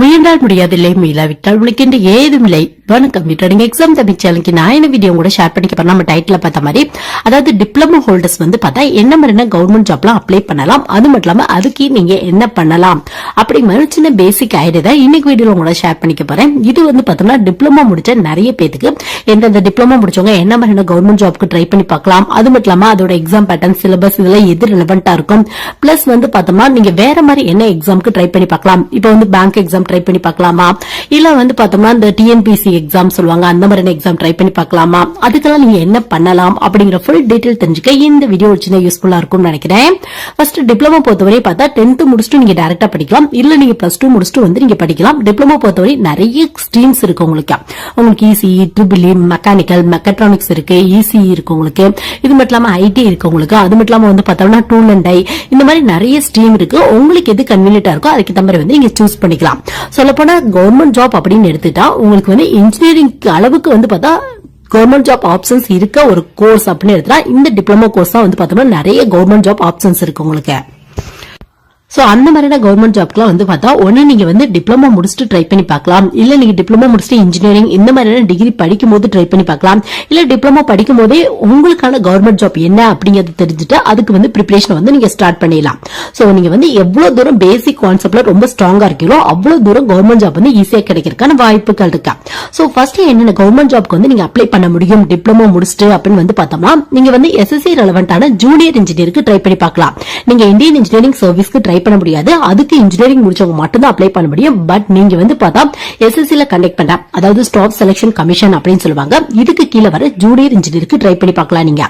முயன்றால் முடியாதில்லை மீளாவிட்டால் ஏதும் ஏதுமில்லை வணக்கம் நீங்கள் எக்ஸாம் தமிழ் சேனலுக்கு நான் என்ன வீடியோ கூட ஷேர் பண்ணிக்க போறேன் நம்ம டைட்டில் பார்த்த மாதிரி அதாவது டிப்ளமோ ஹோல்டர்ஸ் வந்து பார்த்தா என்ன மாதிரினா கவர்மெண்ட் ஜாப்லாம் அப்ளை பண்ணலாம். அது மட்டும் இல்லாம அதுக்கு நீங்க என்ன பண்ணலாம்? அப்படி மாதிரி சின்ன பேசிக் ஐடியா தான் இன்னைக்கு வீடியோ உங்களோட ஷேர் பண்ணிக்க போறேன். இது வந்து பார்த்தோம்னா டிப்ளமோ முடிச்ச நிறைய பேத்துக்கு எந்தெந்த டிப்ளமோ முடிச்சவங்க என்ன மாதிரியான கவர்மெண்ட் ஜாப்க்கு ட்ரை பண்ணி பார்க்கலாம். அது மட்டும் இல்லாம அதோட எக்ஸாம் பேட்டர்ன் சிலபஸ் இதெல்லாம் எது ரிலவெண்டா இருக்கும். பிளஸ் வந்து பார்த்தோம்னா நீங்க வேற மாதிரி என்ன எக்ஸாம்க்கு ட்ரை பண்ணி பார்க்கலாம். இப்போ வந்து பேங்க் எக்ஸாம் ட்ரை பண்ணி பார்க்கலாமா? இல்ல வந்து பார்த்தோம்னா இந்த டிஎன்பிசி எக்ஸாம் சொல்லுவாங்க அந்த மாதிரியான எக்ஸாம் ட்ரை பண்ணி பார்க்கலாமா? அதுக்கெல்லாம் நீங்க என்ன பண்ணலாம் அப்படிங்கிற ஃபுல் டீடைல் தெரிஞ்சுக்க இந்த வீடியோ சின்ன யூஸ்ஃபுல்லா இருக்கும்னு நினைக்கிறேன். ஃபர்ஸ்ட் டிப்ளமோ பொறுத்தவரை பார்த்தா டென்த் முடிச்சுட்டு நீங்க டேரக்டா படிக்கலாம். இல்ல நீங்க பிளஸ் டூ முடிச்சுட்டு வந்து நீங்க படிக்கலாம். டிப்ளமோ பொறுத்தவரை நிறைய ஸ்ட்ரீம்ஸ் இருக்கு உங்களுக்கு. உங்களுக்கு இசிஇ ட்ரிபிள் மெக்கானிக்கல் மெக்கட்ரானிக்ஸ் இருக்கு இசிஇ இருக்கு உங்களுக்கு. இது மட்டும் இல்லாம ஐடி இருக்கு உங்களுக்கு. அது மட்டும் இல்லாம வந்து பார்த்தோம்னா டூல் அண்ட் டை இந்த மாதிரி நிறைய ஸ்ட்ரீம் இருக்கு. உங்களுக்கு எது கன்வீனியன்டா இருக்கோ அதுக்கு தகுந்த மாதிரி வந்து நீங்க சூஸ் பண்ணிக்கலாம். சொல்லப்போனா கவர்மெண்ட் ஜாப் அப்படின்னு எடுத்துட்டா உங்களுக்கு வந்து இன்ஜினியரிங் அளவுக்கு வந்து பார்த்தா கவர்மெண்ட் ஜாப் ஆப்ஷன்ஸ் இருக்க ஒரு கோர்ஸ் அப்படின்னு எடுத்துட்டா இந்த டிப்ளமோ கோர்ஸ் தான் வந்து பார்த்தோம்னா நிறைய கவர்மெண்ட் ஜாப் ஆப்ஷன்ஸ் இருக்கு உங்களுக்கு. ஸோ அந்த மாதிரியான கவர்மெண்ட் ஜாப்க்குலாம் வந்து பார்த்தா ஒன்று நீங்கள் வந்து டிப்ளமோ முடிச்சுட்டு ட்ரை பண்ணி பார்க்கலாம். இல்லை நீங்கள் டிப்ளமோ முடிச்சுட்டு இன்ஜினியரிங் இந்த மாதிரியான டிகிரி படிக்கும் போது ட்ரை பண்ணி பார்க்கலாம். இல்லை டிப்ளமோ படிக்கும் போதே உங்களுக்கான கவர்மெண்ட் ஜாப் என்ன அப்படிங்கறத தெரிஞ்சுட்டு அதுக்கு வந்து ப்ரிப்பரேஷன் வந்து நீங்கள் ஸ்டார்ட் பண்ணிடலாம். ஸோ நீங்க வந்து எவ்வளோ தூரம் பேசிக் கான்செப்டில் ரொம்ப ஸ்ட்ராங்கா இருக்கீங்களோ அவ்வளோ தூரம் கவர்மெண்ட் ஜாப் வந்து ஈஸியாக கிடைக்கிறதுக்கான வாய்ப்புகள் இருக்கா? ஸோ ஃபர்ஸ்ட் என்னென்ன கவர்மெண்ட் ஜாப்க்கு வந்து நீங்கள் அப்ளை பண்ண முடியும் டிப்ளமோ முடிச்சுட்டு அப்படின்னு வந்து பார்த்தோம்னா நீங்க வந்து எஸ்எஸ்சி ரெலவெண்டான ஜூனியர் இன்ஜினியருக்கு ட்ரை பண்ணி பார்க்கலாம். நீங்கள் இந்தியன் இன்ஜினியரிங் சர்வீஸ்க்கு ட்ரை பண்ண முடியாது. அதுக்கு இன்ஜினியரிங் முடிச்சவங்க மட்டும் தான் அப்ளை பண்ண முடியும். பட் நீங்க வந்து பார்த்தா எஸ்எஸ்சி ல கண்டக்ட் பண்ற அதாவது ஸ்டாஃப் செலக்ஷன் கமிஷன் அப்படின்னு சொல்லுவாங்க. இதுக்கு கீழே வர ஜூனியர் இன்ஜினியருக்கு ட்ரை பண்ணி பார்க்கலாம் நீங்க.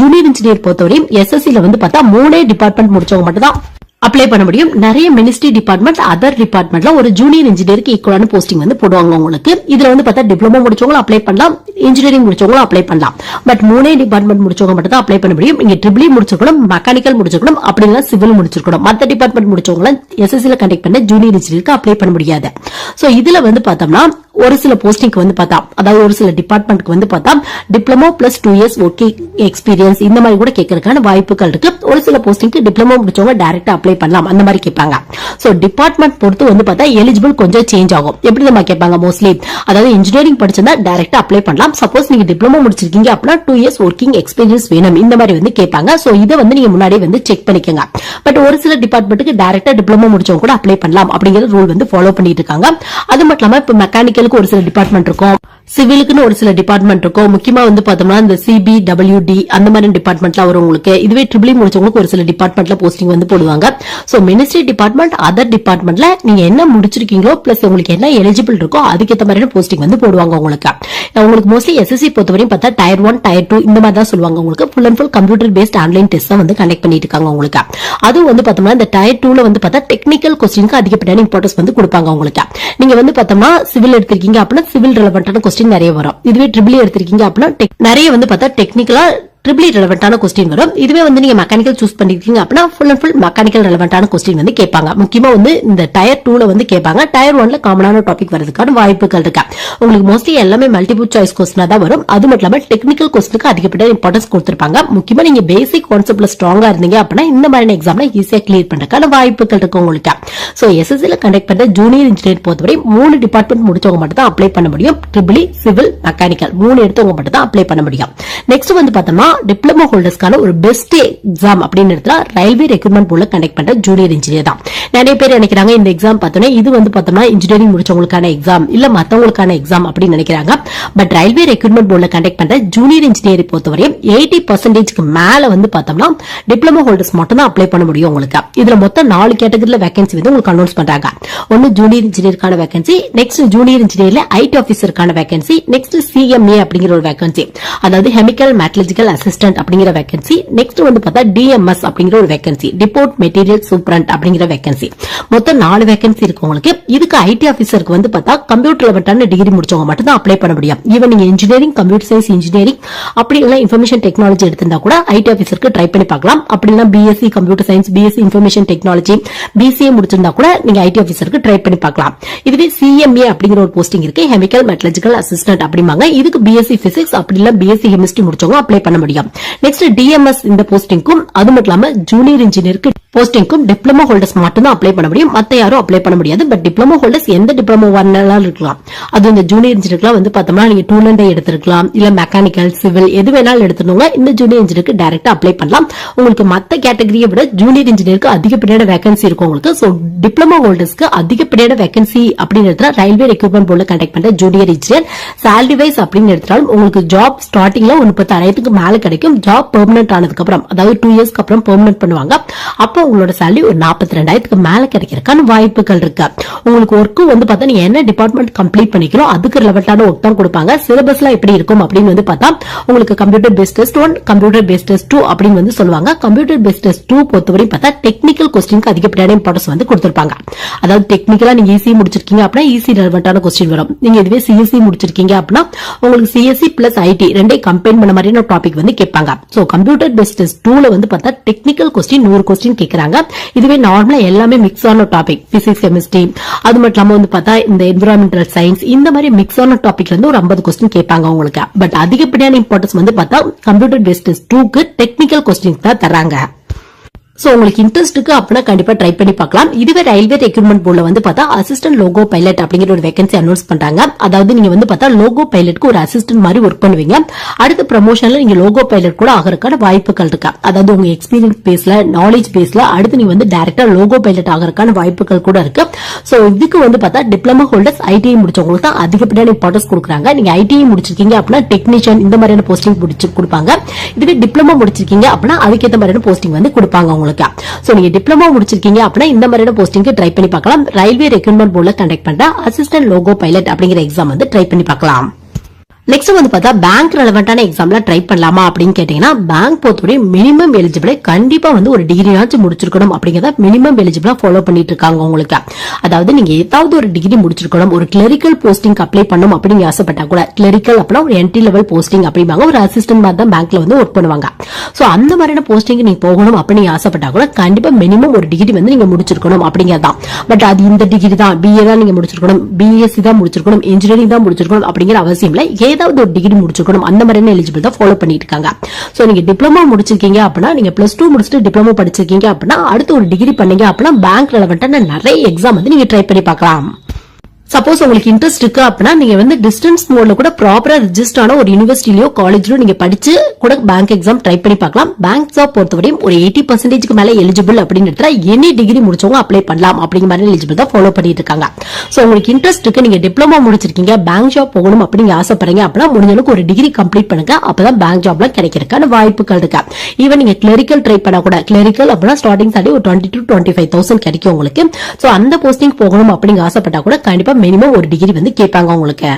ஜூனியர் இன்ஜினியர் பொறுத்தவரையும் எஸ்எஸ்சி ல வந்து பார்த்தா மூணே டிபார்ட்மெண்ட் முடிச்சவங்க மட்டும் தான் அப்ளை பண்ண முடியும். நிறைய மினிஸ்ட்ரி டிபார்ட்மெண்ட் அதர் டிபார்ட்மெண்ட்ல ஒரு ஜூனியர் இன்ஜினியருக்கு ஈக்குவலான போஸ்டிங் வந்து போடுவாங்க உங்களுக்கு. இதுல வந்து பார்த்தா டிப்ளமோ முடிச்சவங்களும் அப்ளை பண்ணலாம். இன்ஜினியரிங் முடிச்சவங்களும் அப்ளை பண்ணலாம். பட் மூணே டிபார்ட்மெண்ட் முடிச்சவங்க மட்டும் தான் அப்ளை பண்ண முடியும். இங்க ட்ரிபிளி e முடிச்சிருக்கணும் மெக்கானிக்கல் முடிச்சிருக்கணும் அப்படின்னா சிவில் முடிச்சிருக்கணும். மற்ற டிபார்ட்மெண்ட் முடிச்சவங்களும் எஸ்எஸ்சி கண்டக்ட் பண்ண ஜூனியர் இன்ஜினியருக்கு அப்ளை பண்ண முடியாது. சோ இதுல வந்து பார்த்தோம்னா ஒரு சில போஸ்டிங்க்கு வந்து பார்த்தா அதாவது ஒரு சில டிபார்ட்மெண்ட்க்கு வந்து பார்த்தா diploma plus two years working experience இந்த மாதிரி கூட கேட்கறதுக்கான வாய்ப்புகள் இருக்கு. ஒரு சில போஸ்டிங்க்கு டிப்ளமோ முடிச்சவங்க டைரக்டா அப்ளை பண்ணலாம். அந்த மாதிரி கேட்பாங்க. சோ டிபார்ட்மெண்ட் பொறுத்து வந்து பார்த்தா எலிஜிபிள் கொஞ்சம் சேஞ்ச் ஆகும். எப்படி நம்ம கேட்பாங்க மோஸ்ட்லி அதாவது இன்ஜினியரிங் படிச்சிருந்தா டைரக்டா அப்ளை பண்ணலாம். சப்போஸ் நீங்க டிப்ளமோ முடிச்சிருக்கீங்க அப்படின்னா டூ இயர்ஸ் ஒர்க்கிங் எக்ஸ்பீரியன்ஸ் வேணும். இந்த மாதிரி வந்து கேட்பாங்க. சோ இதை வந்து நீங்க முன்னாடி வந்து செக் பண்ணிக்கோங்க. பட் ஒரு சில டிபார்ட்மெண்ட்டுக்கு டைரக்டா டிப்ளமோ முடிச்சவங்க கூட அப்ளை பண்ணலாம். அப்படிங்கிற ரூல் வந்து ஃபாலோ பண்ணிட்டு இருக்காங்க. அது மட்டும் இல்லாம இப்ப மெக்கானிக்கலுக்கு ஒரு சில டிபார்ட்மெண்ட் இருக்கும். சிவிலுக்குன்னு ஒரு சில டிபார்ட்மெண்ட் இருக்கும். முக்கியமா வந்து பார்த்தோம்னா இந்த சிபி டபிள்யூடி அந்த மாதிரி டிபார்ட்மெண்ட்ல வரும் உங்களுக்கு. இதுவே ட்ரிபிளி e முடிச்சவங்களுக்கு ஒரு சில டிபார்ட்மெண்ட்ல போஸ்டிங் வந்து போடுவாங்க. சோ மினிஸ்ட்ரி டிபார்ட்மெண்ட் அதர் டிபார்ட்மெண்ட்ல நீங்க என்ன முடிச்சிருக்கீங்களோ பிளஸ் உங்களுக்கு என்ன எலிஜிபிள் இருக்கோ அதுக்கேற்ற மாதிரியான போஸ்டிங் வந்து போடுவாங்க உங்களுக்கு. உங்களுக்கு மோஸ்ட்லி எஸ்எஸ்சி பொறுத்தவரையும் பார்த்தா டயர் ஒன் டயர் டூ இந்த மாதிரி தான் சொல்லுவாங்க உங்களுக்கு. Full and full computer based online test தான் வந்து கண்டக்ட் பண்ணிட்டு இருக்காங்க உங்களுக்கு. அதுவும் வந்து பார்த்தோம்னா இந்த டயர் டூல வந்து பார்த்தா டெக்னிக்கல் கொஸ்டினுக்கு அதிகப்படியான இம்பார்ட்டன்ஸ் வந்து கொடுப்பாங்க உங்களுக்கு. நீங்க வந்து பார்த்தோம்னா சிவில் எடுத்திருக்கீங்க அப்படின்னா சிவில் ரெலவெண்டான கொஸ்டின் நிறைய வரும். இதுவே ட்ரிபிள் எடுத்திருக்கீங்க அப்படின்னா நிறைய வந்து பார்த்தா டெக்னிக்கலா ட்ரிபிள் ரெலவெண்டான கொஸ்டின் வரும். இதுவே வந்து நீங்க மெக்கானிக்கல் சூஸ் பண்ணிருக்கீங்க அப்படின்னா ஃபுல் அண்ட் ஃபுல் மெக்கானிக்கல் ரெலவெண்டான கொஸ்டின் வந்து கேட்பாங்க. முக்கியமா வந்து இந்த டயர் டூல வந்து கேட்பாங்க. டயர் ஒன்ல காமனான டாபிக் வரதுக்கான வாய்ப்புகள் இருக்கு. உங்களுக்கு மோஸ்ட்லி எல்லாமே மல்டிபிள் சாய்ஸ் கொஸ்டினா தான் வரும். அது மட்டும் இல்லாம டெக்னிக்கல் கொஸ்டினுக்கு அதிகப்பட்ட இம்பார்ட்டன்ஸ் கொடுத்துருப்பாங்க. முக்கியமா நீங்க பேசிக் கான்செப்ட்ல ஸ்ட்ராங்கா இருந்தீங்க அப்படின்னா இந்த மாதிரியான எக்ஸாம்ல ஈஸியா கிளியர் பண்றதுக்கான வாய்ப்புகள் இருக்கு உங்களுக்கு. சோ எஸ்எஸ்சி கண்டக்ட் பண்ற ஜூனியர் இன்ஜினியர் பொறுத்தவரை மூணு டிபார்ட்மெண்ட் முடிச்சவங்க மட்டும் தான் அப்ளை பண்ண முடியும். ட்ரிபிளி சிவில் மெக்கானிக்கல் மூணு எடுத்தவங்க மட்டும் தான் அப்ளை பண்ண முடியும். நெக்ஸ்ட் வந்து பார்த்தோம்னா டிப்ளமோ ஹோல்டர்ஸ்க்கான ஒரு பெஸ்ட் எக்ஸாம் அப்படின்னு எடுத்தா ரயில்வே ரெக்ரூட்மெண்ட் போர்ட்ல கண்டக்ட் பண்ற ஜூனியர் இன்ஜினியர் தான். நிறைய பேர் நினைக்கிறாங்க இந்த எக்ஸாம் பார்த்தோன்னா இது வந்து பார்த்தோம்னா இன்ஜினியரிங் முடிச்சவங்களுக்கான எக்ஸாம் இல்ல மத்தவங்களுக்கான எக்ஸாம் அப்படின்னு நினைக்கிறாங்க. பட் ரயில்வே ரெக்ரூட்மெண்ட் போர்ட்ல கண்டக்ட் பண்ற ஜூனியர் இன்ஜினியர் பொறுத்தவரையும் எயிட்டி பர்சன்டேஜ்க்கு மேல வந்து பார்த்தோம்னா டிப்ளமோ ஹோல்டர்ஸ் மட்டும் தான் அப்ளை பண்ண முடியும் உங்களுக்கு. இதுல மொத்தம் நாலு கேட்டகரியில வேகன்சி வந்து உங்களுக்கு அனௌன்ஸ் பண்றாங்க. ஒன்னு ஜூனியர் இன்ஜினியருக்கான வேகன்சி நெக்ஸ்ட் ஜூனியர் இன்ஜினியர்ல ஐடி ஆபீசருக்கான வேகன்சி நெக்ஸ்ட் சிஎம்ஏ அப்படிங்கிற ஒரு வேகன்சி அதாவது கெமிக்கல் மெட்டலஜிக்கல் அசிஸ்டன்ட் அப்படிங்கிற வேகன்சி நெக்ஸ்ட் வந்து பார்த்தா டிஎம்எஸ் அப்படிங்கிற ஒரு வேகன்சி டிபோர்ட் மெட்டீரியல் சூப்ரண்ட் அப்படிங்கிற வேகன்சி மொத்தம் நாலு வேகன்சி இருக்கு உங்களுக்கு. இதுக்கு ஐடி ஆபீசருக்கு வந்து பார்த்தா கம்ப்யூட்டர் லெவன்டான டிகிரி முடிச்சவங்க மட்டும் தான் அப்ளை பண்ண முடியும். ஈவன் நீங்க இன்ஜினியரிங் கம்ப்யூட்டர் சயின்ஸ் இன்ஜினியரிங் அப்படி இல்லை இன்ஃபர்மேஷன் டெக்னாலஜி எடுத்திருந்தா கூட ஐடி ஆபீசருக்கு ட்ரை பண்ணி பார்க்கலாம். அப்படி BSc computer science BSc information technology BCA முடிச்சிருந்தா கூட நீங்க ஐடி ஆபீசருக்கு ட்ரை பண்ணி பார்க்கலாம். இதுவே சிஎம்ஏ அப்படிங்கிற ஒரு போஸ்டிங் இருக்கு. கெமிக்கல் மெட்டலஜிக்கல் அசிஸ்டன்ட் அப்படிம்பாங்க. இதுக்கு பிஎஸ்சி பிசிக்ஸ் அப்படி இல்லை பிஎஸ்சி கெமிஸ்ட்ரி முடிச்சவங்க அப்ளை பண்ண முடியும். முடியும் நெக்ஸ்ட் டிஎம்எஸ் இந்த போஸ்டிங்க்கும் அது மட்டும் இல்லாம ஜூனியர் இன்ஜினியருக்கு போஸ்டிங்க்கும் டிப்ளமோ ஹோல்டர்ஸ் மட்டும் தான் அப்ளை பண்ண முடியும். மத்த யாரும் அப்ளை பண்ண முடியாது. பட் டிப்ளமோ ஹோல்டர்ஸ் எந்த டிப்ளமோ வரனாலும் இருக்கலாம். அது இந்த ஜூனியர் இன்ஜினியர்லாம் வந்து பார்த்தோம்னா நீங்க டூல் அண்ட் எடுத்திருக்கலாம். இல்ல மெக்கானிக்கல் சிவில் எது வேணாலும் எடுத்துனவங்க இந்த ஜூனியர் இன்ஜினியருக்கு டைரக்டா அப்ளை பண்ணலாம். உங்களுக்கு மத்த கேட்டகரியை விட ஜூனியர் இன்ஜினியருக்கு அதிகப்படியான வேகன்சி இருக்கும் உங்களுக்கு. சோ டிப்ளமோ ஹோல்டர்ஸ்க்கு அதிகப்படியான வேகன்சி அப்படின்னு எடுத்தா ரயில்வே ரெக்ரூட்மெண்ட் போர்டில் கண்டக்ட் பண்ற ஜூனியர் இன்ஜினியர் சேலரி வைஸ் அப்படின்னு எடுத்தாலும் உங்களுக்கு ஜாப் ஸ்டார்டிங்ல ஒரு முப்பத்தாயிரத்துக்கு மேல கிடைக்கும் ஜாப் பெர்மனன்ட் ஆனதுக்கு அப்புறம் அதாவது டூ இயர்ஸ்க்கு அப்புறம் பெர்மனன்ட் பண்ணுவாங்க. அப்போ உங்களோட சேலரி ஒரு நாற்பத்தி ரெண்டாயிரத்துக்கு மேல கிடைக்கிறதுக்கான வாய்ப்புகள் இருக்கு. உங்களுக்கு ஒர்க்கு வந்து பார்த்தா நீங்க என்ன டிபார்ட்மெண்ட் கம்ப்ளீட் பண்ணிக்கிறோம் அதுக்கு ரிலவெண்டான ஒர்க் தான் கொடுப்பாங்க. சிலபஸ்லாம் எப்படி இருக்கும் அப்படின்னு வந்து பார்த்தா உங்களுக்கு computer based test one computer based test two அப்படின்னு வந்து சொல்லுவாங்க. கம்ப்யூட்டர் பேஸ்ட் டெஸ்ட் டூ பொறுத்தவரை பார்த்தா டெக்னிக்கல் கொஸ்டினுக்கு அதிகப்படியான இம்பார்ட்டன்ஸ் வந்து கொடுத்துருப்பாங்க. அதாவது டெக்னிக்கலா நீங்க ஈஸி முடிச்சிருக்கீங்க அப்படின்னா ஈஸி ரிலவெண்டான கொஸ்டின் வரும். நீங்க இதுவே சிஎஸ்சி முடிச்சிருக்கீங்க அப்படின்னா உங்களுக்கு சிஎஸ்சி பிளஸ் ஐடி ரெண்டே கம்பைன் பண்ண மாதிரியான டாபிக் வந்து கேட்பாங்க. ஸோ கம்ப்யூட்டர் பேஸ்ட் டெஸ்ட் டூல வந்து பார்த்தா டெக்னிக்கல் கொஸ்டின் நூறு கொஸ்டின் கேட்கறாங்க. இதுவே நார்மலா எல்லாமே மிக்ஸ் ஆன டாபிக் பிசிக்ஸ் கெமிஸ்ட்ரி அது மட்டும் இல்லாமல் வந்து பார்த்தா இந்த என்விரான்மெண்டல் சயின்ஸ் இந்த மாதிரி மிக்ஸ் ஆன டாபிக்ல இருந்து ஒரு ஐம்பது கொஸ்டின் கேட்பாங்க உங்களுக்கு பட் அதிகப்படியான இம்பார்ட்டன்ஸ் வந்து பார்த்தா கம்ப்யூட்டர் பேஸ்ட் டெஸ்ட் டூக்கு டெக்னிக்கல் கொஸ்டின் தான் தராங்க சோ உங்களுக்கு இன்ட்ரெஸ்ட் இருக்கு அப்படின்னா கண்டிப்பா ட்ரை பண்ணி பார்க்கலாம். இதுவே ரயில்வே ரெக்ரூட்மெண்ட் போர்ட்ல வந்து பார்த்தா அசிஸ்டன்ட் லோகோ பைலட் அப்படிங்கிற ஒரு வேகன்சி அனௌன்ஸ் பண்றாங்க. அதாவது நீங்க வந்து பார்த்தா லோகோ பைலட்க்கு ஒரு அசிஸ்டன்ட் மாதிரி ஒர்க் பண்ணுவீங்க. அடுத்த ப்ரமோஷன்ல நீங்க லோகோ பைலட் கூட ஆகிறதுக்கான வாய்ப்புகள் இருக்கா. அதாவது உங்க எக்ஸ்பீரியன்ஸ் பேஸ்ல நாலேஜ் பேஸ்ல அடுத்து நீங்க வந்து டேரக்டா லோகோ பைலட் ஆகிறதுக்கான வாய்ப்புகள் கூட இருக்கு. சோ இதுக்கு வந்து பார்த்தா டிப்ளமோ ஹோல்டர்ஸ் ஐடிஐ முடிச்சவங்களுக்கு தான் அதிகப்படியான இம்பார்ட்டன்ஸ் கொடுக்குறாங்க. நீங்க ஐடிஐ முடிச்சிருக்கீங்க அப்படின்னா டெக்னீஷியன் இந்த மாதிரியான போஸ்டிங் முடிச்சு கொடுப்பாங்க. இதுவே டிப்ளமோ முடிச்சிருக்கீங்க அப்படின்னா அதுக்கேற்ற மாதிரியான போஸ்டிங் வந்து கொடுப்பாங்க உங்களுக்கு. ஸோ நீங்க டிப்ளமோ முடிச்சிருக்கீங்க அப்படின்னா இந்த மாதிரியான போஸ்டிங்க்கு ட்ரை பண்ணி பார்க்கலாம். ரயில்வே ரெக்ரூட்மெண்ட் போர்டில் கண்டக்ட் பண்ற அசிஸ்டன்ட் லோகோ பைலட் அப்படிங்கிற எக்ஸாம் வந்து ட்ரை பண்ணி பார்க்கலாம். நெக்ஸ்ட் வந்து பார்த்தா பேங்க் ரெலவெண்டான எக்ஸாம்ல ட்ரை பண்ணலாமா அப்படின்னு கேட்டீங்கன்னா பேங்க் பொறுத்தவரை மினிமம் எலிஜிபிளை கண்டிப்பா வந்து ஒரு டிகிரியாச்சும் முடிச்சிருக்கணும் அப்படிங்கறத மினிமம் எலிஜிபிளா ஃபாலோ பண்ணிட்டு இருக்காங்க உங்களுக்கு அதாவது நீங்க ஏதாவது ஒரு டிகிரி முடிச்சிருக்கணும் ஒரு கிளரிக்கல் போஸ்டிங் அப்ளை பண்ணும் அப்படின்னு ஆசைப்பட்டா கூட கிளரிக்கல் அப்படின்னா ஒரு என்ட்ரி லெவல் போஸ்டிங் அப்படிம்பாங்க ஒரு அசிஸ்டன்ட் மாதிரி தான் பேங்க்ல வந்து ஒர்க் பண்ணுவாங்க. சோ அந்த மாதிரியான போஸ்டிங் நீங்க போகணும் அப்படின்னு ஆசைப்பட்டா கூட கண்டிப்பா மினிமம் ஒரு டிகிரி வந்து நீங்க முடிச்சிருக்கணும் அப்படிங்கறதான் பட் அது இந்த டிகிரி தான் பிஏ தான் நீங்க முடிச்சிருக்கணும் பிஎஸ்சி தான் முடிச்சிருக்கணும் இன்ஜினியரிங் தான் முடிச்சிருக்கணும் அப்படிங்கிற அவசியம் இல்லை. ஏதாவது ஒரு டிகிரி முடிச்சிருக்கணும். அந்த மாதிரியான எலிஜிபிள் தான் ஃபாலோ பண்ணிட்டு இருக்காங்க சோ நீங்க டிப்ளமோ முடிச்சிருக்கீங்க அப்படின்னா நீங்க பிளஸ் டூ முடிச்சுட்டு டிப்ளமோ படிச்சிருக்கீங்க அப்படின்னா அடுத்து ஒரு டிகிரி பண்ணீங்க அப்படின்னா பேங்க் ரெலவெண்டான நிறைய எக்ஸாம் வந்து நீங்க ட்ரை பண்ணி பார்க்கலாம். சப்போஸ் உங்களுக்கு இன்ட்ரெஸ்ட் இருக்கு அப்படின்னா நீங்க வந்து டிஸ்டன்ஸ் மோட்ல கூட ப்ராப்பரா ரிஜிஸ்டர் ஆன ஒரு யூனிவர்சிட்டிலயோ காலேஜ்லயோ நீங்க படிச்சு கூட பேங்க் எக்ஸாம் ட்ரை பண்ணி பார்க்கலாம். பேங்க் ஜாப் பொறுத்தவரையும் ஒரு எயிட்டி பர்சன்டேஜ்க்கு மேல எலிஜிபிள் அப்படின்னு எடுத்தா எனி டிகிரி முடிச்சவங்க அப்ளை பண்ணலாம் அப்படிங்கிற மாதிரி எலிஜிபிள் தான் ஃபாலோ பண்ணிட்டு இருக்காங்க. சோ உங்களுக்கு இன்ட்ரெஸ்ட் இருக்கு நீங்க டிப்ளமோ முடிச்சிருக்கீங்க பேங்க் ஜாப் போகணும் அப்படின்னு ஆசைப்படுறீங்க அப்படின்னா முடிஞ்ச அளவுக்கு ஒரு டிகிரி கம்ப்ளீட் பண்ணுங்க. அப்பதான் பேங்க் ஜாப்ல கிடைக்கிறதுக்கான வாய்ப்புகள் இருக்கு. ஈவன் நீங்க கிளரிக்கல் ட்ரை பண்ண கூட கிளரிக்கல் அப்படின்னா ஸ்டார்டிங் சாலரி ஒரு twenty to twenty five thousand கிடைக்கும் உங்களுக்கு. சோ அந்த போஸ்டிங் போகணும் அப்படிங்க ஆசைப்பட்டா கூட கண்டிப்பா மினிமம் ஒரு டிகிரி வந்து கேட்பாங்க உங்களுக்கு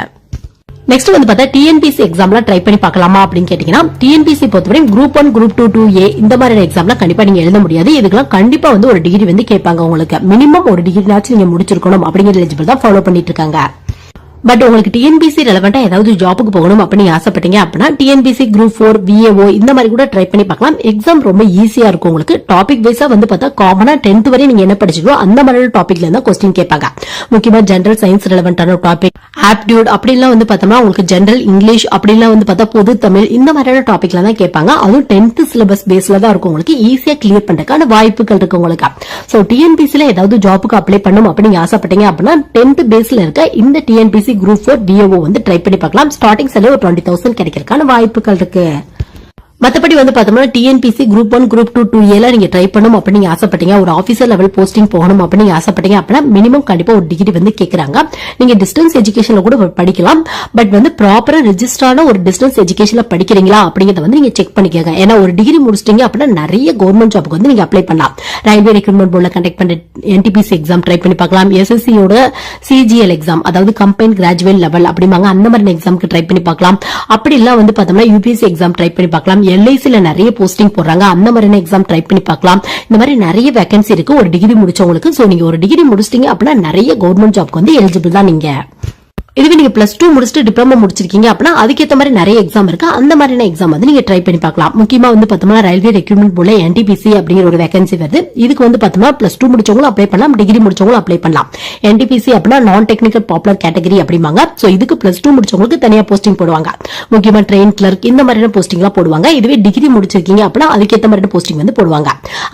நெக்ஸ்ட் வந்து பார்த்தா டிஎன்பிசி எக்ஸாம்லாம் ட்ரை பண்ணி பார்க்கலாமா அப்படின்னு கேட்டீங்கன்னா டிஎன்பிசி பொறுத்தவரை group one group two two A இந்த மாதிரி எக்ஸாம்லாம் கண்டிப்பா நீங்க எழுத முடியாது. இதுக்கெல்லாம் கண்டிப்பா வந்து ஒரு டிகிரி வந்து கேட்பாங்க உங்களுக்கு மினிமம் ஒரு டிகிரினாச்சும் நீங்க முடிச்சிருக்கணும் அப்படிங்கிற எலிஜிபிள் தான் ஃபாலோ பண்ணிட்டு இருக்காங்க. பட் உங்களுக்கு டிஎன்பிசி ரெலவெண்டா ஏதாவது ஜாபுக்கு போகணும் அப்படின்னு ஆசைப்பட்டீங்க அப்படின்னா டிஎன்பிசி குரூப் ஃபோர் விஏஓ இந்த மாதிரி கூட ட்ரை பண்ணி பார்க்கலாம். எக்ஸாம் ரொம்ப ஈஸியா இருக்கும் உங்களுக்கு. டாபிக் வைஸா வந்து பார்த்தா காமனா டென்த் வரை நீங்க என்ன படிச்சிருக்கோ அந்த மாதிரியான டாபிக்ல இருந்தா கொஸ்டின் கேட்பாங்க. முக்கியமா ஜென்ரல் சயின்ஸ் ரெலவெண்டான டாபிக் ஆப்டியூட் அப்படிலாம் வந்து பார்த்தோம்னா உங்களுக்கு ஜென்ரல் இங்கிலீஷ் அப்படிலாம் வந்து பார்த்தா பொது தமிழ் இந்த மாதிரியான டாபிக்ல தான் கேட்பாங்க. அதுவும் டென்த் சிலபஸ் பேஸ்ல தான் இருக்கும் உங்களுக்கு. ஈஸியா கிளியர் பண்றதுக்கான வாய்ப்புகள் இருக்கு உங்களுக்கு. சோ டிஎன்பிசில ஏதாவது ஜாபுக்கு அப்ளை பண்ணும் அப்படின்னு ஆசைப்பட்டீங்க அப்படின்னா டென்த் பேஸ்ல இருக்க இந்த டிஎன்பிசி குரூப் ஃபோர் பிஓ வந்து ட்ரை பண்ணி பார்க்கலாம். ஸ்டார்டிங் செலவு ஒரு டுவெண்ட்டி தௌசண்ட் கிடைக்கிறதுக்கான வாய்ப்புகள் இருக்கு. மத்தபடி வந்து பார்த்தோம்னா TNPSC group one group two two ஏல நீங்க ட்ரை பண்ணணும் அப்படின்னு நீங்க ஆசைப்பட்டீங்க. ஒரு ஆஃபீஸர் லெவல் போஸ்டிங் போகணும் அப்படின்னு நீங்க ஆசைப்பட்டீங்க அப்படின்னா மினிமம் கண்டிப்பா ஒரு டிகிரி வந்து கேட்கறாங்க நீங்க டிஸ்டன்ஸ் எஜுகேஷன்ல கூட படிக்கலாம். பட் வந்து ப்ராப்பரா ரெஜிஸ்டரான ஒரு டிஸ்டன்ஸ் எஜுகேஷன்ல படிக்கிறீங்களா அப்படிங்கறத வந்து நீங்க செக் பண்ணிக்கோங்க. ஏன்னா ஒரு டிகிரி முடிச்சிட்டீங்க அப்படின்னா நிறைய கவர்மெண்ட் ஜாப்க்கு வந்து நீங்க அப்ளை பண்ணலாம். ரயில்வே ரெக்ரூட்மெண்ட் போர்டில் கண்டக்ட் பண்ண என்டிபிசி எக்ஸாம் ட்ரை பண்ணி பார்க்கலாம். எஸ்எஸ்சியோட சிஜிஎல் எக்ஸாம் அதாவது கம்பைன் கிராஜுவேட் லெவல் அப்படிம்பாங்க. அந்த மாதிரி எக்ஸாம்க்கு ட்ரை பண்ணி பார்க்கலாம். அப்படி எல்லாம் வந்து பார்த்தோம்னா யூபிஎஸ்சி எக்ஸாம் ட்ரை பண்ணி பார்க்கலாம். எல்ஐசில நிறைய போஸ்டிங் போடுறாங்க. அந்த மாதிரியான எக்ஸாம் ட்ரை பண்ணி பார்க்கலாம். இந்த மாதிரி நிறைய வேகன்சி இருக்கு. ஒரு டிகிரி முடிச்சவங்களுக்கு. ஸோ நீங்க ஒரு டிகிரி முடிச்சிட்டீங்க அப்படின்னா நிறைய கவர்மெண்ட் ஜாப்க்கு வந்து எலிஜிபிள் தான் நீங்க. இதுவே நீங்க பிளஸ் டூ முடிச்சுட்டு டிப்ளமோ முடிச்சிருக்கீங்க அப்படின்னா அதுக்கேற்ற மாதிரி நிறைய எக்ஸாம் இருக்கு. அந்த மாதிரியான எக்ஸாம் வந்து நீங்க ட்ரை பண்ணி பார்க்கலாம். முக்கியமா வந்து பார்த்தோம்னா ரயில்வே ரெக்ரூட்மெண்ட் போல என்டிபிசி அப்படிங்கிற ஒரு வேகன்சி வருது. இதுக்கு வந்து பார்த்தோம்னா பிளஸ் டூ முடிச்சவங்களும் அப்ளை பண்ணலாம். டிகிரி முடிச்சவங்களும் அப்ளை பண்ணலாம். என்டிபிசி அப்படின்னா நான் டெக்னிக்கல் பாப்புலர் கேட்டகரி அப்படிம்பாங்க. சோ இதுக்கு பிளஸ் டூ முடிச்சவங்களுக்கு தனியா போஸ்டிங் போடுவாங்க. முக்கியமா ட்ரெயின் கிளர்க் இந்த மாதிரியான போஸ்டிங் எல்லாம் போடுவாங்க. இதுவே டிகிரி முடிச்சிருக்கீங்க அப்படின்னா அதுக்கேற்ற மாதிரியான போஸ்டிங் வந்து போடுவாங்க.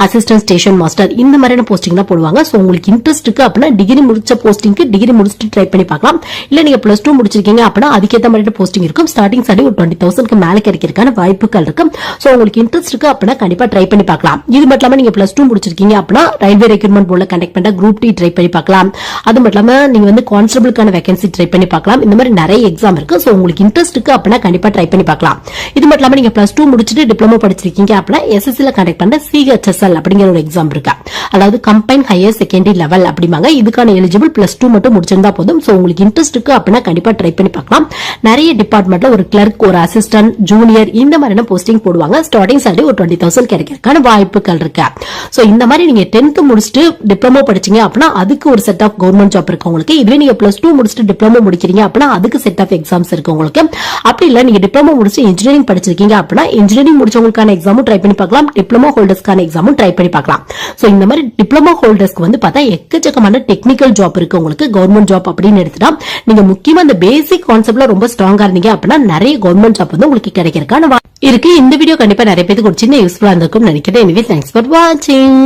அசிஸ்டன்ட் ஸ்டேஷன் மாஸ்டர் இந்த மாதிரியான போஸ்டிங் எல்லாம் போடுவாங்க. சோ உங்களுக்கு இன்ட்ரெஸ்ட் இருக்கு அப்படின்னா டிகிரி முடிச்ச போஸ்டிங்க்கு டிகிரி முடிச்சுட்டு ட்ரை பண்ணி பார்க்கலாம். இல்ல நீங்க பிளஸ் டூ முடிச்சிருக்கீங்க அப்படின்னா அதுக்கேற்ற மாதிரி போஸ்டிங் இருக்கும். ஸ்டார்டிங் சாலரி ஒரு டுவெண்ட்டி தௌசண்ட்க்கு மேல கிடைக்கிறதுக்கான வாய்ப்புகள் இருக்கு ஸோ உங்களுக்கு இன்ட்ரெஸ்ட் இருக்கு அப்படின்னா கண்டிப்பா ட்ரை பண்ணி பார்க்கலாம். இது மட்டும் இல்லாம நீங்க பிளஸ் டூ முடிச்சிருக்கீங்க அப்படின்னா ரயில்வே ரெக்ரூட்மெண்ட் போர்டில் கண்டக்ட் பண்ண குரூப் டி ட்ரை பண்ணி பார்க்கலாம். அது மட்டும் இல்லாம நீங்க வந்து கான்ஸ்டபிளுக்கான வேகன்சி ட்ரை பண்ணி பார்க்கலாம். இந்த மாதிரி நிறைய எக்ஸாம் இருக்கு. ஸோ உங்களுக்கு இன்ட்ரெஸ்ட் இருக்கு அப்படின்னா கண்டிப்பா ட்ரை பண்ணி பார்க்கலாம். இது மட்டும் இல்லாம நீங்க பிளஸ் டூ முடிச்சுட்டு டிப்ளமோ படிச்சிருக்கீங்க அப்படின்னா எஸ்எஸ்சில கண்டக்ட் பண்ண சிஹெச்எஸ்எல் அப்படிங்கிற ஒரு எக்ஸாம் இருக்கு? அதாவது கம்பைன் ஹையர் செகண்டரி லெவல் அப்படிம்பாங்க. இதுக்கான எலிஜிபிள் பிளஸ் டூ மட்டும் முடிச்சிருந்தா போதும். ஸோ உங்களுக்கு இன்ட்ரெஸ்ட் இருக்கு அப்படின்னா கண்டிப்பா ட்ரை பண்ணி பார்க்கலாம். நிறைய டிபார்ட்மெண்ட்ல ஒரு கிளர்க் ஒரு அசிஸ்டன்ட் ஜூனியர் இந்த மாதிரியான போஸ்டிங் போடுவாங்க. ஸ்டார்டிங் சாலரி ஒரு டுவெண்ட்டி தௌசண்ட் கிடைக்கிறதுக்கான வாய்ப்புகள் இருக்கு. ஸோ இந்த மாதிரி நீங்க டென்த் முடிச்சுட்டு டிப்ளமோ படிச்சீங்க அப்படின்னா அதுக்கு ஒரு செட் ஆஃப் கவர்மெண்ட் ஜாப் இருக்கு உங்களுக்கு. இதுவே நீங்க பிளஸ் டூ முடிச்சுட்டு டிப்ளமோ முடிக்கிறீங்க அப்படின்னா அதுக்கு செட் ஆஃப் எக்ஸாம்ஸ் இருக்கு உங்களுக்கு. அப்படி இல்லை நீங்க டிப்ளமோ முடிச்சுட்டு இன்ஜினியரிங் படிச்சிருக்கீங்க அப்படின்னா இன்ஜினியரிங் முடிச்சவங்களுக்கான எக்ஸாமும் ட்ரை பண்ணி பார்க்கலாம். டிப்ளமோ ஹோல்டர்ஸ்க்கான எக்ஸாமும் ட்ரை பண்ணி பார்க்கலாம். ஸோ இந்த மாதிரி டிப்ளமோ ஹோல்டர்ஸ்க்கு வந்து பார்த்தா எக்கச்சக்கமான டெக்னிக்கல் ஜாப் இருக்கு உங்களுக்கு. கவர்மெண்ட் ஜாப் அப்படின்னு எடுத்துட்டா நீங்க முக்கியமா இந்த பேசிக் கான்செப்ட்ல ரொம்ப ஸ்ட்ராங்கா இருந்தீங்க அப்படின்னா நிறைய கவர்மெண்ட் ஜாப் வந்து உங்களுக்கு கிடைக்கிறதுக்கான இருக்கு. இந்த வீடியோ கண்டிப்பா நிறைய பேருக்கு ஒரு சின்ன யூஸ்ஃபுல்லா இருந்திருக்கும் நினைக்கிறேன். எனவே தேங்க்ஸ் ஃபார் வாட்சிங்